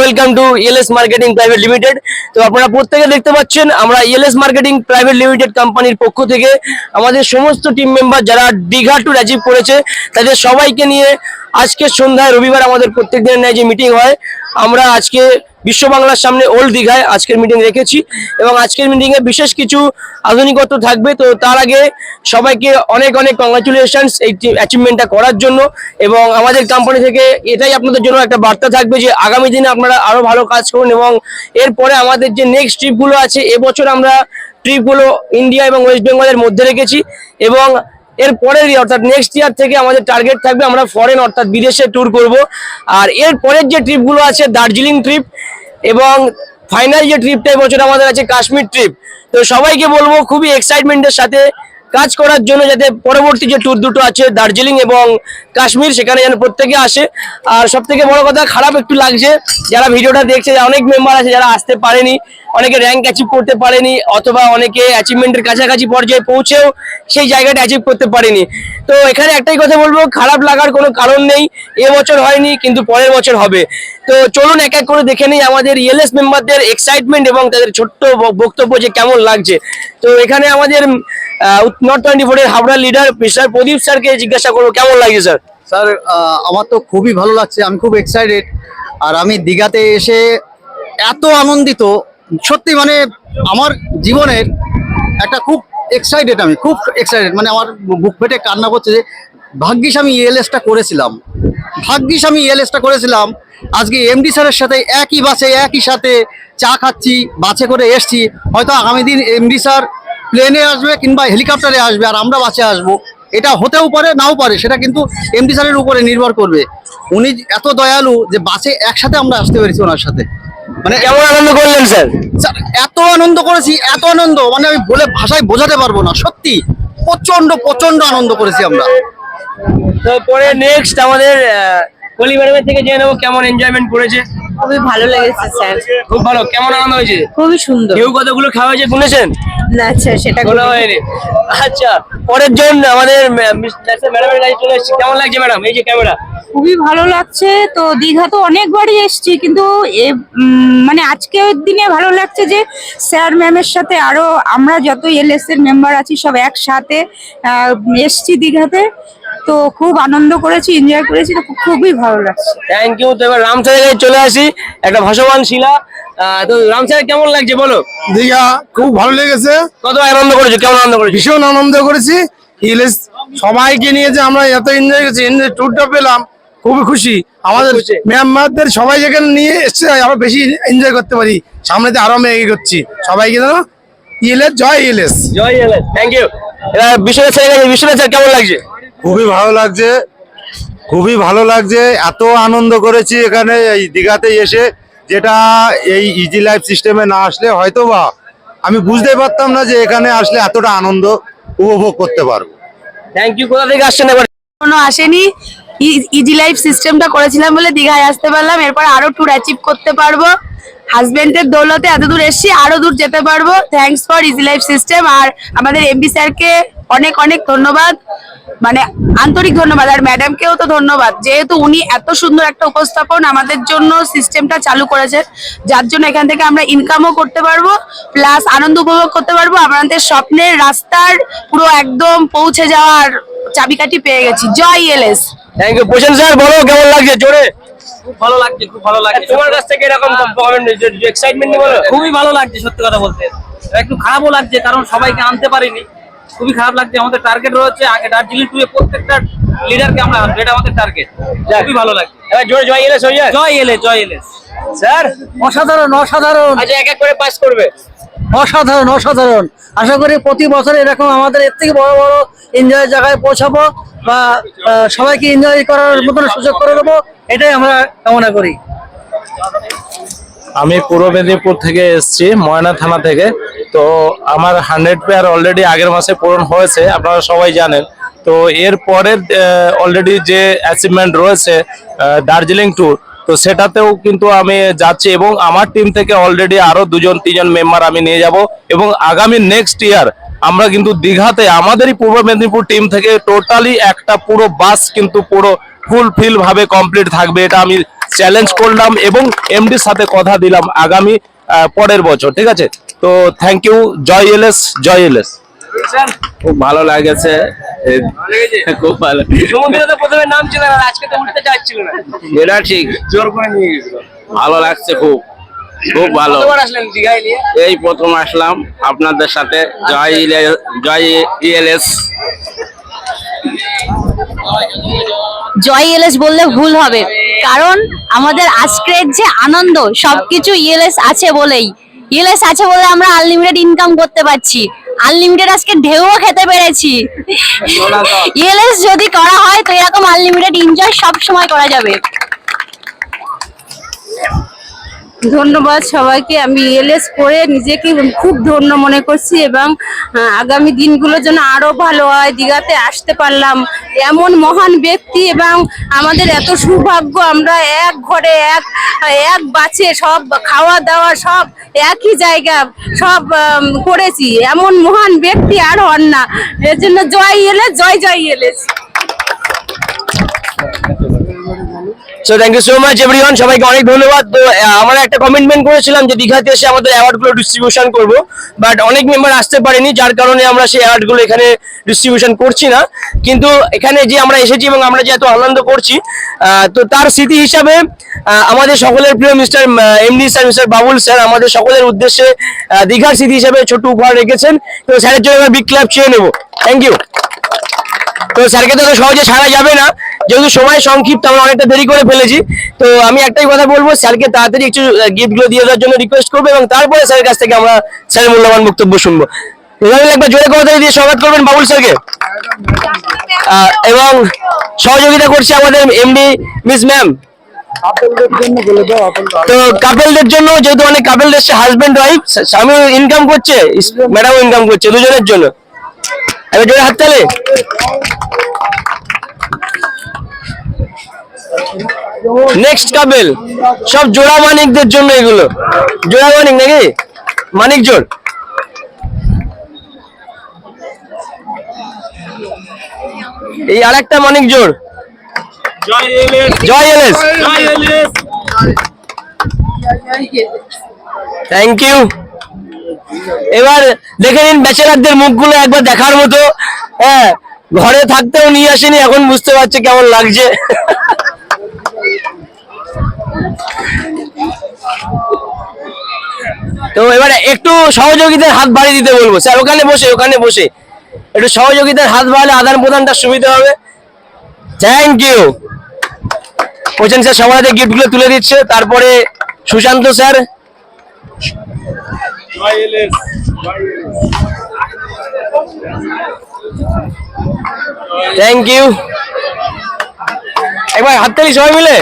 Welcome to marketing private limited তো আপনারা প্রত্যেকে দেখতে পাচ্ছেন, আমরা মার্কেটিং প্রাইভেট লিমিটেড কোম্পানির পক্ষ থেকে আমাদের সমস্ত টিম মেম্বার যারা দীঘা করেছে, তাদের সবাইকে নিয়ে আজকে সন্ধ্যায় রবিবার আমাদের প্রত্যেক দিনের ন্যায় যে মিটিং হয়, আমরা আজকে বিশ্ব বাংলার সামনে ওল্ড দীঘায় আজকের মিটিং রেখেছি এবং আজকের মিটিংয়ে বিশেষ কিছু আধুনিকত্ব থাকবে। তো তার আগে সবাইকে অনেক অনেক কংগ্রাচুলেশনস এই অ্যাচিভমেন্টটা করার জন্য এবং আমাদের কোম্পানি থেকে এটাই আপনাদের জন্য একটা বার্তা থাকবে যে আগামী দিনে আপনারা আরও ভালো কাজ করুন এবং এরপরে আমাদের যে নেক্সট ট্রিপগুলো আছে, এবছর আমরা ট্রিপগুলো ইন্ডিয়া এবং ওয়েস্ট বেঙ্গলের মধ্যে রেখেছি এবং এর পরের ইয়ার অর্থাৎ নেক্সট ইয়ার থেকে আমাদের টার্গেট থাকবে আমরা ফরেন অর্থাৎ বিদেশে ট্যুর করব। আর এর পরের যে ট্রিপগুলো আছে দার্জিলিং ট্রিপ এবং ফাইনাল যে ট্রিপটা এবছর আমাদের আছে কাশ্মীর ট্রিপ তো সবাইকে বলব, খুবই এক্সাইটমেন্টের সাথে কাজ করার জন্য যাতে পরবর্তী যে ট্যুর দুটো আছে, দার্জিলিং এবং কাশ্মীর, সেখানে যেন প্রত্যেকে আসে। আর সব থেকে বড় কথা, খারাপ একটু লাগছে, যারা ভিডিওটা দেখছে অনেক মেম্বার আছে, যারা আসতে পারেনি, অনেকে র্যাঙ্ক অ্যাচিভ করতে পারেনি, অথবা অনেকে অ্যাচিভমেন্টের কাছাকাছি পর্যায়ে পৌঁছেও সেই জায়গাটা অ্যাচিভ করতে পারেনি। তো এখানে একটাই কথা বলব, খারাপ লাগার কোনো কারণ নেই, এবছর হয়নি, কিন্তু পরের বছর হবে। তো চলুন এক এক করে দেখে নিই আমাদের ইএলএস মেম্বারদের এক্সাইটমেন্ট এবং তাদের ছোট্ট বক্তব্য যে কেমন লাগছে। তো এখানে আমাদের নর্থ টোয়েন্টি ফোরের হাবড়া লিডার স্যার প্রদীপ স্যারকে জিজ্ঞাসা করব, কেমন লাগছে স্যার স্যার আমার তো খুবই ভালো লাগছে, আমি খুব এক্সাইটেড আর আমি দীঘাতে এসে এত আনন্দিত, সত্যি মানে আমার জীবনের একটা খুব এক্সাইটেড আমি, খুব এক্সাইটেড মানে আমার বুক ফেটে কান্না করছে যে, ভাগ্যিস আমি এলএসটা করেছিলাম। ভাগ্যিস আমি এলএসটা করেছিলাম। আজকে এমডি স্যারের সাথে একই বাসে একই সাথে চা খাচ্ছি বাসে করে এসছি। হয়তো আগামী দিন এমডি স্যার প্লেনে আসবে কিংবা হেলিকপ্টারে আসবে আর আমরা বাসে আসব। এটা হতেও পারে নাও পারে সেটা কিন্তু এমডি স্যারের উপরে নির্ভর করবে। উনি এত দয়ালু যে বাসে একসাথে আমরা আসতে পেরেছি ওনার সাথে। মানে কেমন আনন্দ করলেন স্যার? স্যার, এত আনন্দ করেছি এত আনন্দ মানে আমি বলে ভাষায় বোঝাতে পারব না সত্যি। প্রচণ্ড প্রচণ্ড আনন্দ করেছি আমরা। তো পরে নেক্সট আমাদের কলি ম্যাডামের থেকে জেনে নেব কেমন এনজয়মেন্ট করেছে খুবই ভালো লেগেছে স্যার। খুব ভালো কেমন আনন্দ হয়েছে? খুবই সুন্দর। কেউ কতগুলো খাওয়া হয়েছে শুনেছেন? না আচ্ছা সেটা বলা হয়নি। আচ্ছা পরের জন আমাদের ম্যাডামের কাছে চলে এসেছি। কেমন লাগছে ম্যাডাম এই যে ক্যামেরা খুবই ভালো লাগছে। তো দীঘা তো অনেকবারই এসেছি কিন্তু এ মানে আজকের দিনে ভালো লাগছে যে স্যার ম্যামের সাথে আরও আমরা যত এলএস এর মেম্বার আছি সব একসাথে আহ, এসছি দীঘাতে। তো খুব আনন্দ করেছি এনজয় করেছি তো খুবই ভালো লাগছে। থ্যাংক ইউ তো এবার রাম স্যারের কাছে চলে আসি একটা ভাসমান শিলা। আহ, তো রাম স্যার কেমন লাগছে বলো? দীঘা খুব ভালো লেগেছে। কত আনন্দ করেছ? কেমন আনন্দ করেছ? ভীষণ আনন্দ করেছি। হিলেস সবাইকে নিয়ে যে আমরা এত এনজয় করেছি এনজয় ট্যুরটা পেলাম খুবই খুশি। আমাদের। মেম্বারদের সবাই যেখানে নিয়ে এসছে আমরা বেশি এনজয় করতে পারি। সামনেতে আরও আমরা এগিয়ে করছি। সবাইকে যেন ইএলএস জয় ইএলএস জয় থ্যাংক ইউ বিশ্বনাথ স্যারের কাছে বিশ্বনাথ স্যার কেমন লাগছে? খুবই ভালো লাগছে। খুবই ভালো লাগছে। এত আনন্দ করেছি এখানে এই দীঘাতে এসে যেটা এই ইজি লাইফ সিস্টেমে না আসলে হয়তো বা আমি বুঝতে পারতাম না যে এখানে আসলে এতটা আনন্দ উপভোগ করতে পারব। থ্যাংক ইউ কোথা থেকে আসছেন এবার? এখনও আসেনি। ইজি লাইফ সিস্টেমটা করেছিলাম বলে দীঘায় আসতে পারলাম। এরপর আরও ট্যুর অ্যাচিভ করতে পারব। হাজবেন্ডের দৌলতে এত দূর এসেছি আরও দূর যেতে পারব। Thanks for easy life system আর আমাদের এমবি স্যারকে অনেক অনেক ধন্যবাদ। মানে আন্তরিক ধন্যবাদ। আর ম্যাডামকেও তো ধন্যবাদ। যেহেতু উনি এত সুন্দর একটা উপস্থাপন আমাদের জন্য সিস্টেমটা চালু করেছে যার জন্য এখান থেকে আমরা ইনকামও করতে পারব প্লাস আনন্দ উপভোগ করতে পারব। আমাদের স্বপ্নের রাস্তার পুরো একদম পৌঁছে যাওয়ার চাবিকাঠি পেয়ে গেছি। জয় LS thank you Prashant sir বলো কেমন লাগছে জোরে? খুব ভালো লাগছে খুব ভালো লাগছে। তোমার কাছ থেকে এরকম এক্সাইটমেন্ট বলো? খুবই ভালো লাগছে সত্যি কথা বলতে। একটু খারাপও লাগছে কারণ সবাইকে আনতে পারিনি। খুবই খারাপ লাগছে। আমাদের টার্গেট রয়েছে আগে দার্জিলিং টুয়ে প্রত্যেকটা লিডারকে আমরা আনব এটা আমাদের টার্গেট খুবই ভালো লাগছে। এবার জোরে জয় এলে জয় এলে জয় এলে স্যার? অসাধারণ অসাধারণ। আচ্ছা এক এক করে পাস করবে। অসাধারণ অসাধারণ। আশা করি প্রতি বছর এরকম আমাদের এর থেকে বড় বড় এনজয়ের জায়গায় পৌঁছাবো বা সবাইকে এনজয় করার মতন সুযোগ করে দেবো। এটাই আমরা কামনা করি। আমি পূর্ব মেদিনীপুর থেকে এসেছি ময়না থানা থেকে। তো আমার হান্ড্রেড পেয়ার অলরেডি আগের মাসে পূরণ হয়েছে, আপনারা সবাই জানেন। তো এর পরের অলরেডি যে অ্যাচিভমেন্ট রয়েছে দার্জিলিং ট্যুর তো সেটাতেও কিন্তু আমি যাচ্ছি এবং আমার টিম থেকে অলরেডি আরও দুজন, তিনজন মেম্বার আমি নিয়ে যাব এবং আগামী নেক্সট ইয়ার আমরা কিন্তু দীঘাতে আমাদেরই পূর্ব মেদিনীপুর টিম থেকে টোটালি একটা পুরো বাস কিন্তু পুরো ফুলফিল ভাবে কমপ্লিট থাকবে, এটা আমি চ্যালেঞ্জ করলাম এবং এমডির সাথে কথা দিলাম আগামী পরের বছর, ঠিক আছে? তো থ্যাংক ইউ জয় এলএস জয় এলএস। খুব ভালো লাগেছে। খুব ভালো। সমুদ্রে তো প্রথমে নাম ছিল না আজকে তো উঠতে চাচ্ছিল না। এটা ঠিক। জোর করে নিয়ে গেছিল ভালো লাগছে খুব। খুব ভালো। এই প্রথম আসলাম আপনাদের সাথে। জয় জয় ইএলএস জয় ইএলএস বললে ভুল হবে। কারণ আমাদের আজকের যে আনন্দ সবকিছু ইএলএস আছে বলেই। ইএলএস আছে বলে আমরা আনলিমিটেড ইনকাম করতে পারছি। আনলিমিটেড আজকে ঢেউও খেতে পেরেছি। ইএলএস যদি করা হয় তো এরকম আনলিমিটেড এনজয় সব সময় করা যাবে। ধন্যবাদ সবাইকে। আমি এলএস করে নিজেকে খুব ধন্য মনে করছি এবং আগামী দিনগুলোর জন্য আরও ভালো হয়, দীঘাতে আসতে পারলাম। এমন মহান ব্যক্তি এবং আমাদের এত সৌভাগ্য, আমরা এক ঘরে এক এক বাঁচে সব খাওয়া দাওয়া সব একই জায়গা সব করেছি। এমন মহান ব্যক্তি আর হন না। এর জন্য জয় এলেস জয় জয় LS so thank you so much everyone সবাইকে অনেক ধন্যবাদ। তো আমরা একটা কমিটমেন্ট করেছিলাম যে দীঘাতে এসে আমাদের অ্যাওয়ার্ডগুলো ডিস্ট্রিবিউশন করব। বাট অনেক মেম্বার আসতে পারেনি, যার কারণে আমরা সেই অ্যাওয়ার্ডগুলো এখানে ডিস্ট্রিবিউশন করছি না। কিন্তু এখানে যে আমরা এসেছি এবং আমরা যে এত আনন্দ করছি তো তার স্মৃতি হিসাবে আমাদের সকলের প্রিয় mister MD sir mister Babul sir আমাদের সকলের উদ্দেশ্যে দীঘার স্মৃতি হিসাবে ছোট উপহার রেখেছেন। তো স্যারের জন্য আমরা বিগ ক্লাব চেয়ে নেব। থ্যাংক ইউ তো স্যারকে তো সহজে ছাড়া যাবে না। যেহেতু সময় সংক্ষিপ্ত আমরা অনেকটা দেরি করে ফেলেছি। তো আমি একটাই কথা বলব স্যারকে তাড়াতাড়ি একটু গিফটগুলো দিয়ে দেওয়ার জন্য রিকোয়েস্ট করব এবং তারপরে স্যারের কাছ থেকে আমরা স্যারের মূল্যবান বক্তব্য শুনব। একবার জোরে কথা দিয়ে স্বাগত করবেন বাবুল স্যারকে। এবং সহযোগিতা করছে আমাদের এমডি মিস ম্যাম তো কাপেলদের জন্য যেহেতু অনেক কাপেল এসছে হাজবেন্ড ওয়াইফ স্বামী ইনকাম করছে ম্যাডাম ইনকাম করছে দুজনের জন্য। এবার জোরে হাত তালে। নেক্সট কাপেল সব জোড়া মানিকদের জন্য এগুলো। জোড়া মানিক নাকি? মানিক জোর এই আরেকটা মানিক জোর জয় এলএস। জয় এলএস। জয় এলএস থ্যাংক ইউ এবার দেখে নিন ব্যাচেলারদের মুখগুলো একবার দেখার মতো। হ্যাঁ ঘরে থাকতেও নিয়ে আসেনি, এখন বুঝতে পারছে কেমন লাগছে। তো এবারে একটু সহযোগিতার হাত বাড়িয়ে দিতে বলব। স্যার, ওখানে বসে ওখানে বসে। একটু সহযোগিতার হাত বাড়ালে আদান প্রদানটা সুবিধা হবে। থ্যাংক ইউ কোচেন স্যার হাতে গিফটগুলো তুলে দিচ্ছে। তারপরে সুশান্ত স্যার। থ্যাংক ইউ একবার হাততালি সবাই মিলে।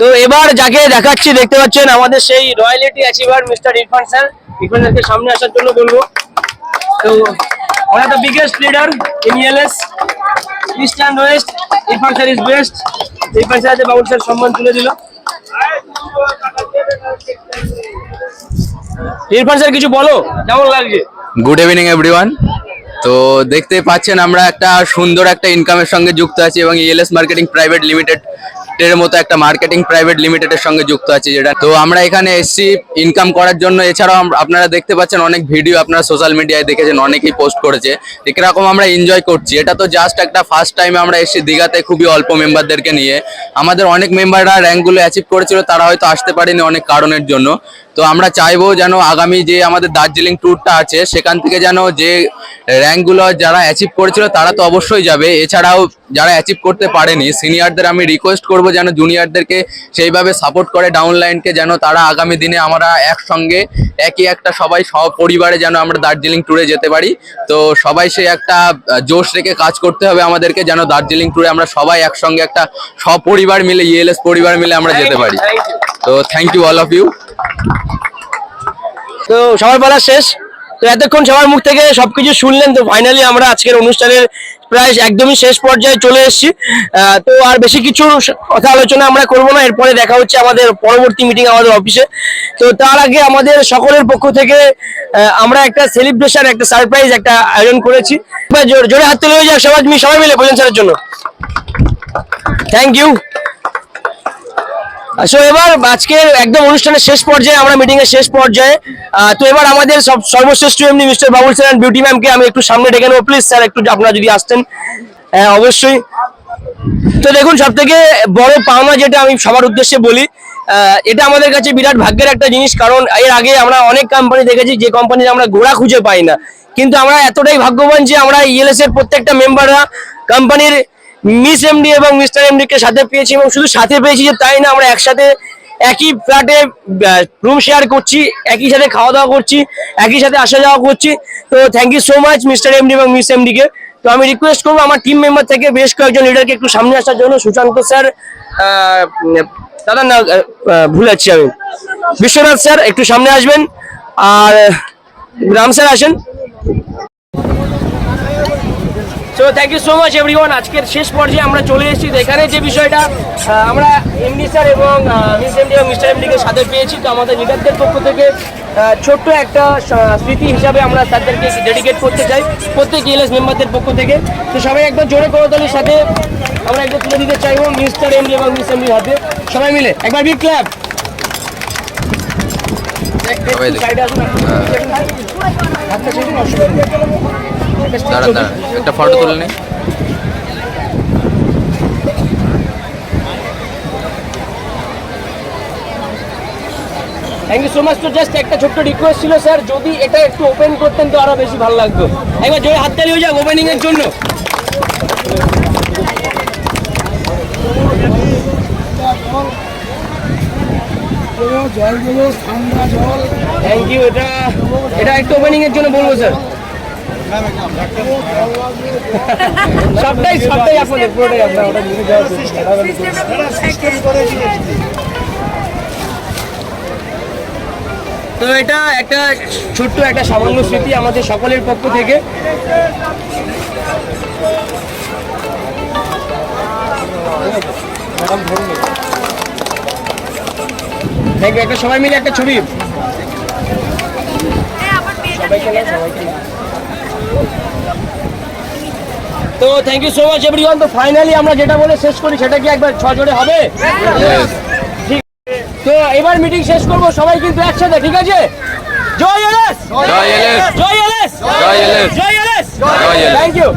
তো এবার যাকে দেখাচ্ছি, দেখতে পাচ্ছেন আমাদের সেই royalty achiever mister Irfan sir. Irfan স্যারকে সামনে আসার জন্য বলব। তো one of the biggest leader in ELS east and west Irfan sir is best Irfan sir Babul sir সম্মান তুলে দিল। ইরফান স্যার কিছু বলো, কেমন লাগছে? গুড ইভিনিং এভরিওয়ান তো দেখতে পাচ্ছেন, আমরা একটা সুন্দর একটা ইনকামের সঙ্গে যুক্ত আছি এবং ইএলএস মার্কেটিং প্রাইভেট লিমিটেড এর মতো একটা মার্কেটিং প্রাইভেট লিমিটেডের সঙ্গে যুক্ত আছি যেটা। তো আমরা এখানে এসেছি ইনকাম করার জন্য। এছাড়াও আপনারা দেখতে পাচ্ছেন অনেক ভিডিও আপনারা সোশ্যাল মিডিয়ায় দেখেছেন, অনেকেই পোস্ট করেছে। এরকম আমরা এনজয় করছি। এটা তো জাস্ট একটা ফার্স্ট টাইমে আমরা এসেছি দীঘাতে খুবই অল্প মেম্বারদেরকে নিয়ে। আমাদের অনেক মেম্বাররা র্যাঙ্কগুলো অ্যাচিভ করেছিল, তারা হয়তো আসতে পারেনি অনেক কারণের জন্য। তো আমরা চাইব যেন আগামী যে আমাদের দার্জিলিং ট্যুরটা আছে, সেখান থেকে যেন যে র্যাঙ্কগুলো যারা অ্যাচিভ করেছিল, তারা তো অবশ্যই যাবে। এছাড়াও যারা অ্যাচিভ করতে পারেনি সিনিয়রদের আমি রিকোয়েস্ট করব যেন জুনিয়রদেরকে সেইভাবে সাপোর্ট করে ডাউনলাইনকে যেন তারা আগামী দিনে আমরা একসঙ্গে একই একটা সবাই সপরিবারে যেন আমরা দার্জিলিং ট্যুরে যেতে পারি। তো সবাই সেই একটা জোশ রেখে কাজ করতে হবে আমাদেরকে যেন দার্জিলিং ট্যুরে আমরা সবাই একসঙ্গে একটা সপরিবার মিলে ইএলএস পরিবার মিলে আমরা যেতে পারি। তো thank you all of you তো সবার বলা শেষ। তো এতক্ষণ সবার মুখ থেকে সবকিছু শুনলেন। তো ফাইনালি আমরা আজকের অনুষ্ঠানের প্রায় একদমই শেষ পর্যায়ে চলে এসেছি। তো আর বেশি কিছু কথা আলোচনা আমরা করব না। এরপরে দেখা হচ্ছে আমাদের পরবর্তী মিটিং আমাদের অফিসে তো তার আগে আমাদের সকলের পক্ষ থেকে আমরা একটা সেলিব্রেশন একটা সারপ্রাইজ একটা আয়োজন করেছি। জোর- হাত তুলে হয়ে যাক সবাই, তুমি সবাই মিলে ভোজন স্যারের জন্য। থ্যাংক ইউ সো এবার আজকের একদম অনুষ্ঠানের শেষ পর্যায়ে, আমরা মিটিং এর শেষ পর্যায়ে তো এবার আমাদের সব সর্বশ্রেষ্ঠ এমনি mister Babul sir and Beauty ম্যামকে আমি একটু সামনে ডেকে নেব। প্লিজ স্যার একটু আপনারা যদি আসতেন। হ্যাঁ অবশ্যই। তো দেখুন সব থেকে বড় পাওনা যেটা আমি সবার উদ্দেশ্যে বলি এটা আমাদের কাছে বিরাট ভাগ্যের একটা জিনিস, কারণ এর আগে আমরা অনেক কোম্পানি দেখেছি, যে কোম্পানির আমরা গোড়া খুঁজে পাই না। কিন্তু আমরা এতটাই ভাগ্যবান যে আমরা ইএলএস এর প্রত্যেকটা মেম্বাররা কোম্পানির মিস এমডি এবং মিস্টার এমডি কে সাথে পেয়েছি এবং শুধু সাথে পেয়েছি যে তাই না, আমরা একসাথে একই ফ্ল্যাটে রুম শেয়ার করছি, একই সাথে খাওয়া দাওয়া করছি, একই সাথে আসা যাওয়া করছি। তো thank you so much mister MD এবং মিস এমডি কে। তো আমি রিকোয়েস্ট করব আমার টিম মেম্বার থেকে বেশ কয়েকজন লিডারকে একটু সামনে আসার জন্য। সুশান্ত স্যার দাদা না ভুল যাচ্ছি আমি। বিশ্বনাথ স্যার, একটু সামনে আসবেন। আর রাম স্যার আসেন। So thank you so much everyone আজকের শেষ পর্যায়ে আমরা চলে এসেছি। এখানে যে বিষয়টা আমরা এমডি স্যার এবং মিস এমডি এবং মিস্টার এমডিকে সাথে পেয়েছি। তো আমাদের লিডারদের পক্ষ থেকে ছোট্ট একটা স্মৃতি হিসাবে আমরা তাদেরকে ডেডিকেট করতে চাই, প্রত্যেক ইএলএস মেম্বারদের পক্ষ থেকে। তো সবাই একদম জোরে করতালির সাথে আমরা একদম তুলে দিতে চাইব মিস্টার এমডি এবং মিস এমডির হাতে। সবাই মিলে, একবার বিগ ক্ল্যাপ সবাই দেখুন। সাইডে আসুন হাতটা ছেড়ে দিন, অসুবিধা নেই। একটা stick দাঁড়ান ছবি। দাঁড়ান একটা ফটো তুলে নিই। থ্যাংক ইউ সো মাচ তো জাস্ট একটা ছোট্ট রিকোয়েস্ট ছিল স্যার যদি এটা একটু ওপেন করতেন তো আরও বেশি ভালো লাগতো। একবার জোরে হাততালি হয়ে যাক ওপেনিং এর জন্য। থ্যাংক ইউ এটা এটা একটু ওপেনিং এর জন্য বলব স্যার সবটাই সবটাই আপনাদের, পুরোটাই আপনার তো এটা একটা ছোট্ট একটা সামান্য স্মৃতি আমাদের সকলের পক্ষ থেকে। ইউ একটা সবাই মিলে একটা ছবি। তো thank you so much everyone তো ফাইনালি আমরা যেটা বলে শেষ করি সেটা কি একবার ছ জোরে হবে? ঠিক। তো এবার মিটিং শেষ করব সবাই কিন্তু একসাথে ঠিক আছে? জয় এলএস! জয় LS! জয় এলএস! জয় এলএস। জয় LS! থ্যাংক ইউ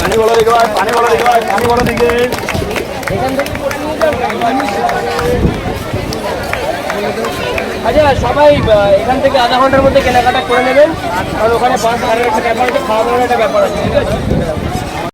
পানি বলো দিকে পানি বলো দিকে পানি বলো দিকে। এখান থেকে করে নিয়ে যাও। আচ্ছা সবাই এখান থেকে আধা ঘণ্টার মধ্যে কেনাকাটা করে নেবেন। আর ওখানে পাঁচ হাজার একটা ব্যাপার আছে, খাওয়া দাওয়ার একটা ব্যাপার আছে, ঠিক আছে?